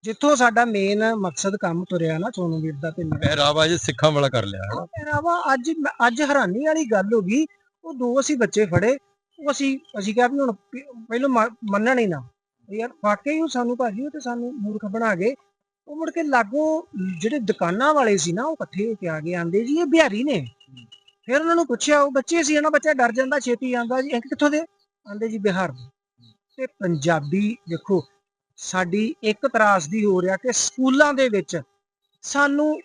ਜਿੱਥੋਂ ਸਾਡਾ ਮੇਨ ਮਕਸਦ ਕੰਮ ਤੁਰਿਆ ਨਾ ਸੋਨੂੰ ਵੀਰ ਦਾ ਤੇ ਮੇਰਾ। ਪਹਿਰਾਵਾ ਜੇ ਸਿੱਖਾਂ ਵਾਲਾ ਕਰ ਲਿਆ। ਹੈ ਪਹਿਰਾਵਾ ਅੱਜ ਅੱਜ ਹੈਰਾਨੀ ਵਾਲੀ ਗੱਲ ਹੋ ਗਈ ਉਹ ਦੋ ਅਸੀਂ ਬੱਚੇ ਫੜੇ ਉਹ ਅਸੀਂ ਅਸੀਂ ਕਿਹਾ ਵੀ ਹੁਣ ਪ- ਪਹਿਲਾਂ ਮ- ਮੰਨਣ ਹੀ ਨਾ। ਯਾਰ ਵਾਕਈ ਉਹ ਸਾਨੂੰ ਭਾਜੀ ਉਹ ਤੇ ਸਾਨੂੰ ਮੂਰਖ ਬਣਾ ਗਏ। ਉਹ ਮੁੜ ਕੇ ਲਾਗੋ ਜਿਹੜੇ ਦੁਕਾਨਾਂ ਵਾਲੇ ਸੀ ਨਾ ਉਹ ਇਕੱਠੇ ਹੋ ਕੇ ਆ ਗਏ ਆਂਦੇ ਜੀ ਇਹ ਬਿਹਾਰੀ ਨੇ। ਫਿਰ ਉਹਨਾਂ ਨੂੰ ਪੁੱਛਿਆ ਉਹ ਬੱਚੇ ਸੀ ਨਾ ਬੱਚਾ ਡਰ ਜਾਂਦਾ ਛੇਤੀ ਆਂਦਾ ਜੀ ਇਹ ਕਿੱਥੋਂ ਦੇ? ਆਂਦੇ ਜੀ ਬਿਹਾਰ ਦੇ। ਤੇ ਪੰਜਾਬੀ ਦੇਖੋ, ਸਾਡੀ ਇੱਕ ਤਰਾਸਦੀ ਹੋ ਰਿਹਾ ਕਿ ਸਕੂਲਾਂ ਦੇ ਵਿੱਚ ਸਾਨੂੰ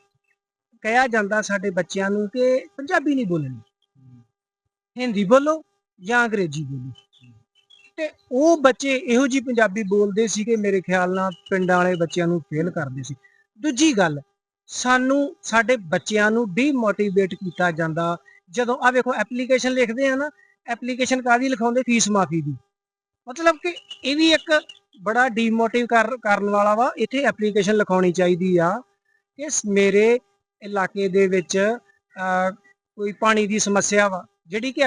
ਕਿਹਾ ਜਾਂਦਾ ਸਾਡੇ ਬੱਚਿਆਂ ਨੂੰ ਕਿ ਪੰਜਾਬੀ ਨਹੀਂ ਬੋਲਣੀ। ਹਿੰਦੀ ਬੋਲੋ ਜਾਂ ਅੰਗਰੇਜ਼ੀ ਬੋਲੋ। ਤੇ ਉਹ ਬੱਚੇ ਇਹੋ ਜੀ ਪੰਜਾਬੀ ਬੋਲਦੇ ਸੀ ਕਿ ਮੇਰੇ ਖਿਆਲ ਨਾਲ ਪਿੰਡਾਂ ਵਾਲੇ ਬੱਚਿਆਂ ਨੂੰ ਫੇਲ ਕਰਦੇ ਸੀ। ਦੂਜੀ ਗੱਲ, ਸਾਨੂੰ ਸਾਡੇ ਬੱਚਿਆਂ ਨੂੰ ਡੀਮੋਟੀਵੇਟ ਕੀਤਾ ਜਾਂਦਾ। ਜਦੋਂ ਆ ਵੇਖੋ ਐਪਲੀਕੇਸ਼ਨ ਲਿਖਦੇ ਆ ਨਾ ਐਪਲੀਕੇਸ਼ਨ ਕਾਦੀ ਲਿਖਾਉਂਦੇ? ਫੀਸ ਮਾਫੀ ਦੀ। ਮਤਲਬ ਕਿ ਇਹ ਵੀ ਇੱਕ ਬੜਾ ਡੀਮੋਟਿਵ ਕਰ ਕਰਨ ਵਾਲਾ ਵਾ। ਇੱਥੇ ਐਪਲੀਕੇਸ਼ਨ ਲਿਖਾਉਣੀ ਚਾਹੀਦੀ ਆ ਕਿ ਮੇਰੇ ਇਲਾਕੇ ਦੇ ਵਿੱਚ ਕੋਈ ਪਾਣੀ ਦੀ ਸਮੱਸਿਆ ਵਾ ਜਿਹੜੀ ਕਿ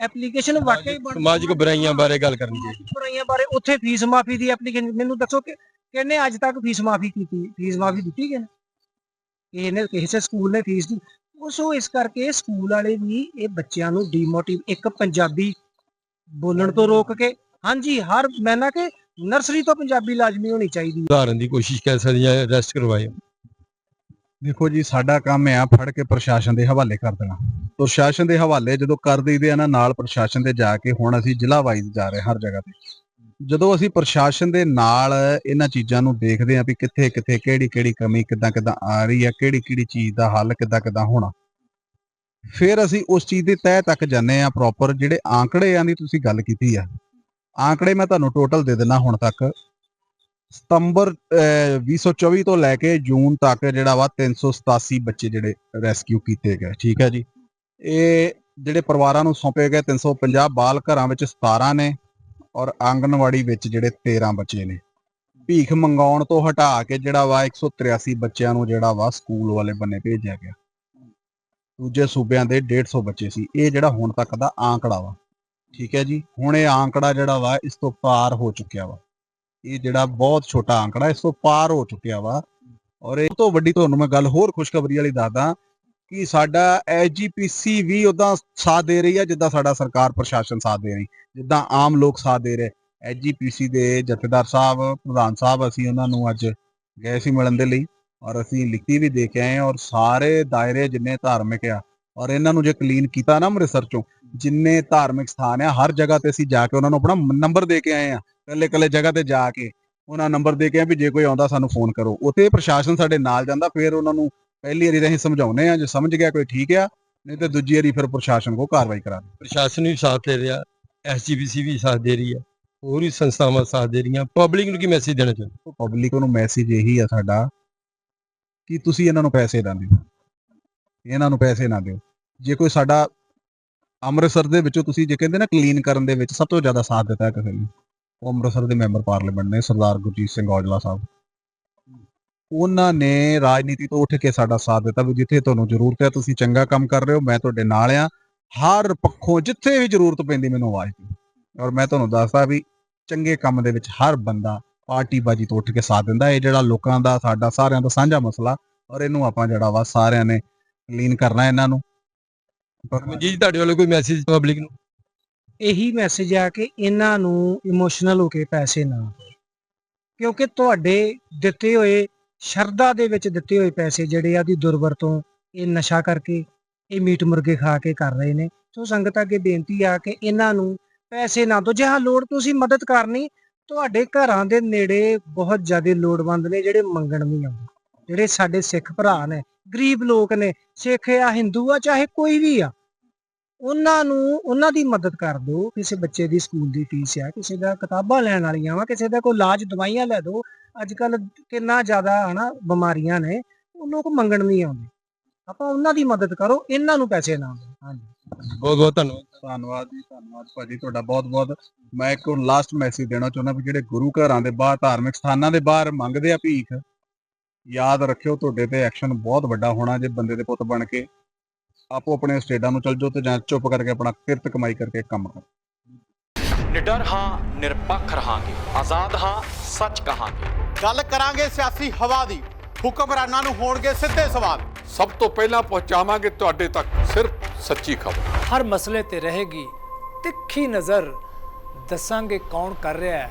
ਐਪਲੀਕੇਸ਼ਨ ਵਾਕਈ ਬਣ- ਸਮਾਜਿਕ ਬੁਰਾਈਆਂ ਬਾਰੇ ਗੱਲ ਕਰਨੀ ਚਾਹੀਦੀ। ਬੁਰਾਈਆਂ ਬਾਰੇ ਉੱਥੇ ਫੀਸ ਮਾਫੀ ਦੀ ਐਪਲੀਕੇਸ਼ਨ ਮੈਨੂੰ ਦੱਸੋ ਕਿ ਕਿਹਨੇ ਅੱਜ ਤੱਕ ਫੀਸ ਮਾਫੀ ਕੀਤੀ ਫੀਸ ਮਾਫੀ ਦਿੱਤੀ ਕਿ ਇਹਨੇ ਕਿਸੇ ਸਕੂਲ ਨੇ ਫੀਸ ਦੀ ਉਹ ਇਸ ਕਰਕੇ ਸਕੂਲ ਵਾਲੇ ਵੀ ਇਹ ਬੱਚਿਆਂ ਨੂੰ ਡੀਮੋਟਿਵ ਇੱਕ ਪੰਜਾਬੀ ਬੋਲਣ ਤੋਂ ਰੋਕ ਕੇ, ਹਾਂਜੀ, ਹਰ, ਮੈਂ ਨਾ ਕਿ ਨਰਸਰੀ ਤੋਂ ਪੰਜਾਬੀ ਲਾਜ਼ਮੀ ਹੋਣੀ ਚਾਹੀਦੀ ਉਦਾਹਰਨ ਦੀ ਕੋਸ਼ਿਸ਼ ਕਰ ਸਕਦੀ ਹੈ ਅਰੈਸਟ ਕਰਵਾਏ। ਦੇਖੋ ਜੀ, ਸਾਡਾ ਕੰਮ ਆ ਫੜ ਕੇ ਪ੍ਰਸ਼ਾਸਨ ਦੇ ਹਵਾਲੇ ਕਰ ਦੇਣਾ। ਪ੍ਰਸ਼ਾਸਨ ਦੇ ਹਵਾਲੇ ਜਦੋਂ ਕਰ ਦਈਦੇ ਆ ਨਾ, ਨਾਲ ਪ੍ਰਸ਼ਾਸਨ ਦੇ ਜਾ ਕੇ ਹੁਣ ਅਸੀਂ ਜ਼ਿਲ੍ਹਾ ਵਾਈਜ਼ ਜਾ ਰਹੇ ਹਰ ਜਗ੍ਹਾ ਤੇ। ਜਦੋਂ ਅਸੀਂ ਪ੍ਰਸ਼ਾਸਨ ਦੇ ਨਾਲ ਇਹਨਾਂ ਚੀਜ਼ਾਂ ਨੂੰ ਦੇਖਦੇ ਆ ਵੀ ਕਿੱਥੇ ਕਿੱਥੇ ਕਿਹੜੀ ਕਿਹੜੀ ਕਮੀ ਕਿੱਦਾਂ ਕਿੱਦਾਂ ਆ ਰਹੀ ਆ ਕਿਹੜੀ ਕਿਹੜੀ ਚੀਜ਼ ਦਾ ਹੱਲ ਕਿੱਦਾਂ ਕਿੱਦਾਂ ਹੋਣਾ। ਫਿਰ ਅਸੀਂ ਉਸ ਚੀਜ਼ ਦੇ ਤਹਿ ਤੱਕ ਜਾਂਦੇ ਆ ਪ੍ਰੋਪਰ ਜਿਹੜੇ ਆંકੜਿਆਂ ਦੀ ਤੁਸੀਂ ਗੱਲ ਕੀਤੀ ਆ। ਆંકੜੇ ਮੈਂ ਤੁਹਾਨੂੰ ਟੋਟਲ ਦੇ ਦਿੰਦਾ ਹੁਣ ਤੱਕ। ਸਤੰਬਰ ਅਹ, 2024 ਤੋਂ ਲੈ ਕੇ ਜੂਨ ਤੱਕ ਜਿਹੜਾ ਵਾ 387 ਬੱਚੇ ਜਿਹੜੇ ਰੈਸਕਿਊ ਕੀਤੇ ਗਏ ਠੀਕ ਹੈ ਜੀ। ਇਹ ਜਿਹੜੇ ਪਰਿਵਾਰਾਂ ਨੂੰ ਸੌਂਪੇ ਗਏ 350 ਬਾਲ ਘਰਾਂ ਵਿੱਚ 17 ਨੇ। ਔਰ ਆਂਗਨਵਾੜੀ ਵਿੱਚ ਜਿਹੜੇ 13 ਬੱਚੇ ਨੇ, ਭੀਖ ਮੰਗਾਉਣ ਤੋਂ ਹਟਾ ਕੇ ਜਿਹੜਾ ਵਾ 183 ਬੱਚਿਆਂ ਨੂੰ ਜਿਹੜਾ ਵਾ ਸਕੂਲ ਵਾਲੇ ਬੰਨੇ ਭੇਜਿਆ ਗਿਆ। ਦੂਜੇ ਸੂਬਿਆਂ ਦੇ 150 ਬੱਚੇ ਸੀ, ਇਹ ਜਿਹੜਾ ਹੁਣ ਤੱਕ ਦਾ ਆંકੜਾ ਵਾ, ਠੀਕ ਹੈ ਜੀ? ਹੁਣ ਇਹ ਆંકੜਾ ਜਿਹੜਾ ਵਾ ਇਸ ਤੋਂ ਪਾਰ ਹੋ ਚੁੱਕਿਆ ਵਾ। ਇਹ ਜਿਹੜਾ ਬਹੁਤ ਛੋਟਾ ਆંકੜਾ ਇਸ ਤੋਂ ਪਾਰ ਹੋ ਚੁੱਕਿਆ ਵਾ। ਔਰ ਇਹ ਤੋਂ ਵੱਡੀ ਤੁਹਾਨੂੰ ਮੈਂ ਗੱਲ ਹੋਰ ਖੁਸ਼ਖਬਰੀ ਵਾਲੀ ਦੱਸਦਾ ਕਿ ਸਾਡਾ ਐਸਜੀਪੀਸੀ ਵੀ ਉਦਾਂ ਸਾਥ ਦੇ ਰਹੀ ਹੈ ਜਿੱਦਾਂ ਸਾਡਾ ਸਰਕਾਰ ਪ੍ਰਸ਼ਾਸਨ ਸਾਥ ਦੇ ਰਹੀ। ਜਿੱਦਾਂ ਆਮ ਲੋਕ ਸਾਥ ਦੇ ਰਹੇ। ਐਸਜੀਪੀਸੀ ਦੇ ਜਥੇਦਾਰ ਸਾਹਿਬ, ਪ੍ਰਧਾਨ ਸਾਹਿਬ ਅਸੀਂ ਉਹਨਾਂ ਨੂੰ ਅੱਜ ਗਏ ਸੀ ਮਿਲਣ ਦੇ ਲਈ ਔਰ ਅਸੀਂ ਲਿਖਤੀ ਵੀ ਦੇ ਕੇ ਆਏ ਔਰ ਸਾਰੇ ਦਾਇਰੇ ਜਿੰਨੇ ਧਾਰਮਿਕ ਆ ਔਰ ਇਹਨਾਂ ਨੂੰ ਜੇ ਕਲੀਨ ਕੀਤਾ ਨਾ ਅੰਮ੍ਰਿਤਸਰ ਚੋਂ, ਜਿੰਨੇ ਧਾਰਮਿਕ ਸਥਾਨ ਆ, ਹਰ ਜਗ੍ਹਾ ਤੇ ਅਸੀਂ ਜਾ ਕੇ ਉਹਨਾਂ ਨੂੰ ਆਪਣਾ ਨੰਬਰ ਦੇ ਕੇ ਆਏ ਆ ਕੱਲੇ ਕੱਲੇ ਜਗ੍ਹਾ ਤੇ ਜਾ ਕੇ ਉਹਨਾਂ ਨੰਬਰ ਦੇ ਕੇ ਆ ਵੀ ਜੇ ਕੋਈ ਆਉਂਦਾ ਸਾਨੂੰ ਫੋਨ ਕਰੋ। ਉੱਥੇ ਪ੍ਰਸ਼ਾਸਨ ਸਾਡੇ ਨਾਲ ਜਾਂਦਾ, ਫਿਰ ਉਹਨਾਂ ਨੂੰ ਪਹਿਲੀ ਵਾਰੀ ਤਾਂ ਅਸੀਂ ਸਮਝਾਉਨੇ ਆ ਜੇ ਸਮਝ ਗਿਆ ਕੋਈ ਠੀਕ ਆ ਨਹੀਂ ਤੇ ਦੂਜੀ ਵਾਰੀ ਫਿਰ ਪ੍ਰਸ਼ਾਸਨ ਕੋ ਕਾਰਵਾਈ ਕਰਾ ਪ੍ਰਸ਼ਾਸਨ ਵੀ ਸਾਥ ਦੇ ਰਿਹਾ ਐਸਜੀਪੀਸੀ ਵੀ ਸਾਥ ਦੇ ਰਹੀ ਹੈ ਹੋਰ ਵੀ ਸੰਸਥਾਵਾਂ ਸਾਥ ਦੇ ਰਹੀਆਂ। ਪਬਲਿਕ ਨੂੰ ਕੀ ਮੈਸੇਜ ਦੇਣਾ ਚਾਹੁੰਦੇ? ਪਬਲਿਕ ਨੂੰ ਮੈਸੇਜ ਇਹੀ ਆ ਸਾਡਾ ਕਿ ਤੁਸੀਂ ਇਹਨਾਂ ਨੂੰ ਪੈਸੇ ਨਾ ਦਿਓ। ਇਹਨਾਂ ਨੂੰ ਪੈਸੇ ਨਾ ਦਿਓ। ਜੇ ਕੋਈ ਸਾਡਾ ਅੰਮ੍ਰਿਤਸਰ ਦੇ ਵਿੱਚੋਂ ਤੁਸੀਂ ਜੇ ਕਹਿੰਦੇ ਨਾ ਕਲੀਨ ਕਰਨ ਦੇ ਵਿੱਚ ਸਭ ਤੋਂ ਜ਼ਿਆਦਾ ਸਾਥ ਦਿੱਤਾ ਕਿਸੇ ਨੇ ਉਹ ਅੰਮ੍ਰਿਤਸਰ ਦੇ ਮੈਂਬਰ ਪਾਰਲੀਮੈਂਟ ਨੇ ਸਰਦਾਰ ਗੁਰਜੀਤ ਸਿੰਘ ਔਜਲਾ ਸਾਹਿਬ। ਉਹਨਾਂ ਨੇ ਰਾਜਨੀਤੀ ਤੋਂ ਉੱਠ ਕੇ ਸਾਡਾ ਸਾਥ ਦਿੱਤਾ ਵੀ ਜਿੱਥੇ ਤੁਹਾਨੂੰ ਜ਼ਰੂਰਤ ਹੈ ਤੁਸੀਂ ਚੰਗਾ ਕੰਮ ਕਰ ਰਹੇ ਹੋ ਮੈਂ ਤੁਹਾਡੇ ਨਾਲ ਆ ਹਰ ਪੱਖੋਂ ਜਿੱਥੇ ਵੀ ਜ਼ਰੂਰਤ ਪੈਂਦੀ ਮੈਨੂੰ ਆਵਾਜ਼ ਦਿਓ। ਔਰ ਮੈਂ ਤੁਹਾਨੂੰ ਦੱਸਦਾ ਵੀ ਚੰਗੇ ਕੰਮ ਦੇ ਵਿੱਚ ਹਰ ਬੰਦਾ ਪਾਰਟੀਬਾਜੀ ਤੋਂ ਉੱਠ ਕੇ ਸਾਥ ਦਿੰਦਾ। ਇਹ ਜਿਹੜਾ ਲੋਕਾਂ ਦਾ ਸਾਡਾ ਸਾਰਿਆਂ ਦਾ ਸਾਂਝਾ ਮਸਲਾ ਔਰ ਇਹਨੂੰ ਆਪਾਂ ਜਿਹੜਾ ਵਾ ਸਾਰਿਆਂ ਨੇ ਲੀਨ ਕਰਨਾ ਇਹਨਾਂ ਨੂੰ। ਜੀ ਤੁਹਾਡੇ ਵੱਲੋਂ ਕੋਈ ਮੈਸੇਜ ਪਬਲਿਕ ਨੂੰ? ਇਹੀ ਮੈਸੇਜ ਆ ਕਿ ਇਹਨਾਂ ਨੂੰ ਇਮੋਸ਼ਨਲ ਹੋ ਕੇ ਪੈਸੇ ਨਾ ਦਿਓ। ਕਿਉਂਕਿ ਤੁਹਾਡੇ ਦਿੱਤੇ ਹੋਏ ਸ਼ਰਧਾ ਦੇ ਵਿੱਚ ਦਿੱਤੇ ਹੋਏ ਪੈਸੇ ਜਿਹੜੇ ਆ ਦੀ ਦੁਰਵਰਤੋਂ ਇਹ ਨਸ਼ਾ ਕਰਕੇ, ਇਹ ਮੀਟ ਮੁਰਗੇ ਖਾ ਕੇ ਕਰ ਰਹੇ ਨੇ। ਸੋ ਸੰਗਤ ਅੱਗੇ ਬੇਨਤੀ ਆ ਕਿ ਇਹਨਾਂ ਨੂੰ ਪੈਸੇ ਨਾ ਦਿਓ। ਜੇ ਹਾਂ, ਲੋੜ ਤੁਸੀਂ ਮਦਦ ਕਰਨੀ, ਤੁਹਾਡੇ ਘਰਾਂ ਦੇ ਨੇੜੇ ਬਹੁਤ ਜ਼ਿਆਦਾ ਲੋੜਵੰਦ ਨੇ ਜਿਹੜੇ ਮੰਗਣ ਵੀ ਆਉਂਦੇ। ਜਿਹੜੇ ਸਾਡੇ ਸਿੱਖ ਭਰਾ ਨੇ, ਗਰੀਬ ਲੋਕ ਨੇ, ਸਿੱਖ ਆ, ਹਿੰਦੂ ਆ, ਚਾਹੇ ਕੋਈ ਵੀ ਆ ਉਹਨਾਂ ਨੂੰ ਉਹਨਾਂ ਦੀ ਮਦਦ ਕਰ ਦਿਓ। ਕਿਸੇ ਬੱਚੇ ਦੀ ਸਕੂਲ ਦੀ ਫੀਸ ਆ ਕਿਸੇ ਦਾ ਕਿਤਾਬਾਂ ਲੈਣ ਵਾਲੀਆਂ ਵਾ ਕਿਸੇ ਦਾ ਕੋਈ ਇਲਾਜ ਦਵਾਈਆਂ ਲੈ ਦਿਓ। ਅੱਜ ਕੱਲ ਕਿੰਨਾ ਜ਼ਿਆਦਾ ਹਨਾ ਬਿਮਾਰੀਆਂ ਨੇ ਉਹ ਲੋਕ ਮੰਗਣ ਨਹੀਂ ਆਉਂਦੇ। ਆਪਾਂ ਉਹਨਾਂ ਦੀ ਮਦਦ ਕਰੋ ਇਹਨਾਂ ਨੂੰ ਪੈਸੇ ਨਾ ਦਿਓ। ਹਾਂਜੀ। ਬਹੁਤ ਬਹੁਤ ਧੰਨਵਾਦ। ਧੰਨਵਾਦ ਜੀ ਧੰਨਵਾਦ ਭਾਜੀ ਤੁਹਾਡਾ ਬਹੁਤ ਬਹੁਤ ਮੈਂ ਇੱਕ ਲਾਸਟ ਮੈਸੇਜ ਦੇਣਾ ਚਾਹੁੰਦਾ ਵੀ ਜਿਹੜੇ ਗੁਰੂ ਘਰਾਂ ਦੇ ਬਾਹਰ ਧਾਰਮਿਕ ਸਥਾਨਾਂ ਦੇ ਬਾਹਰ ਮੰਗਦੇ ਆ ਭੀਖ ਯਾਦ ਰੱਖਿਓ ਤੁਹਾਡੇ ਤੇ ਐਕਸ਼ਨ ਬਹੁਤ ਵੱਡਾ ਹੋਣਾ ਜੇ ਬੰਦੇ ਦੇ ਪੁੱਤ ਬਣ ਕੇ। ਆਪੋ ਆਪਣੇ ਸਟੇਟਾਂ ਨੂੰ ਚਲ ਜਾਓ ਤੇ ਜਾਂ ਚੁੱਪ ਕਰਕੇ ਆਪਣਾ ਕਿਰਤ ਕਮਾਈ ਕਰਕੇ ਕੰਮ ਕਰੋ। ਨਿਡਰ ਹਾਂ ਨਿਰਪੱਖ ਰਹਾਂਗੇ। ਆਜ਼ਾਦ ਹਾਂ ਸੱਚ ਕਹਾਂਗੇ। ਗੱਲ ਕਰਾਂਗੇ ਸਿਆਸੀ ਹਵਾ ਦੀ। ਹੁਕਮਰਾਨਾਂ ਨੂੰ ਹੋਣਗੇ ਸਿੱਧੇ ਸਵਾਲ। ਸਭ ਤੋਂ ਪਹਿਲਾਂ ਪਹੁੰਚਾਵਾਂਗੇ ਤੁਹਾਡੇ ਤੱਕ ਸਿਰਫ ਸੱਚੀ ਖਬਰ। ਹਰ ਮਸਲੇ ਤੇ ਰਹੇਗੀ ਤਿੱਖੀ ਨਜ਼ਰ। ਦੱਸਾਂਗੇ ਕੌਣ ਕਰ ਰਿਹਾ ਹੈ।